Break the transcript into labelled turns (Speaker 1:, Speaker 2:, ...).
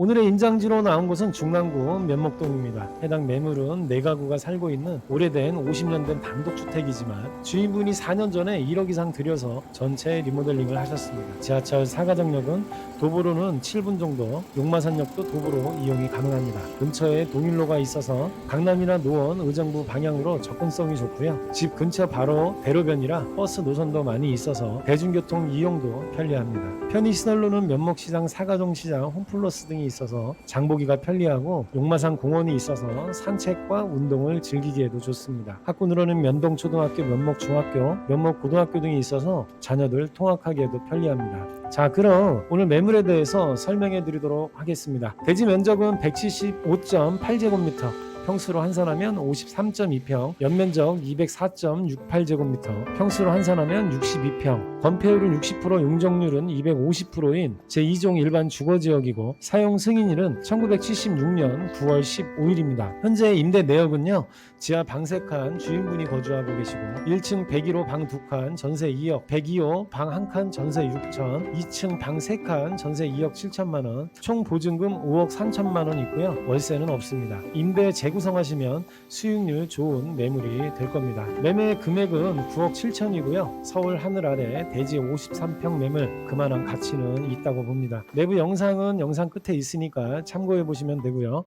Speaker 1: 오늘의 인장지로 나온 곳은 중랑구 면목동입니다. 해당 매물은 네 가구가 살고 있는 오래된 50년 된 단독주택이지만 주인분이 4년 전에 1억 이상 들여서 전체 리모델링을 하셨습니다. 지하철 사가정역은 도보로는 7분 정도, 용마산역도 도보로 이용이 가능합니다. 근처에 동일로가 있어서 강남이나 노원, 의정부 방향으로 접근성이 좋고요. 집 근처 바로 대로변이라 버스 노선도 많이 있어서 대중교통 이용도 편리합니다. 편의 시설로는 면목시장, 사가정시장, 홈플러스 등이 있어서 장보기가 편리하고 용마산 공원이 있어서 산책과 운동을 즐기기에도 좋습니다. 학군으로는 면동초등학교, 면목중학교, 면목고등학교 등이 있어서 자녀들 통학하기에도 편리합니다. 자, 그럼 오늘 매물에 대해서 설명해 드리도록 하겠습니다. 대지 면적은 175.8제곱미터, 평수로 환산하면 53.2평, 연면적 204.68제곱미터, 평수로 환산하면 62평, 건폐율은 60%, 용적률은 250%인 제2종 일반 주거지역이고 사용 승인일은 1976년 9월 15일입니다. 현재 임대 내역은요. 지하 방 3칸 주인분이 거주하고 계시고 1층 101호 방 2칸 전세 2억, 102호 방 1칸 전세 6천, 2층 방 3칸 전세 2억 7천만 원, 총 보증금 5억 3천만 원 있고요. 월세는 없습니다. 임대 재 구성하시면 수익률 좋은 매물이 될 겁니다. 매매 금액은 9억 7천이고요. 서울 하늘 아래 대지 53평 매물 그만한 가치는 있다고 봅니다. 내부 영상은 영상 끝에 있으니까 참고해 보시면 되고요.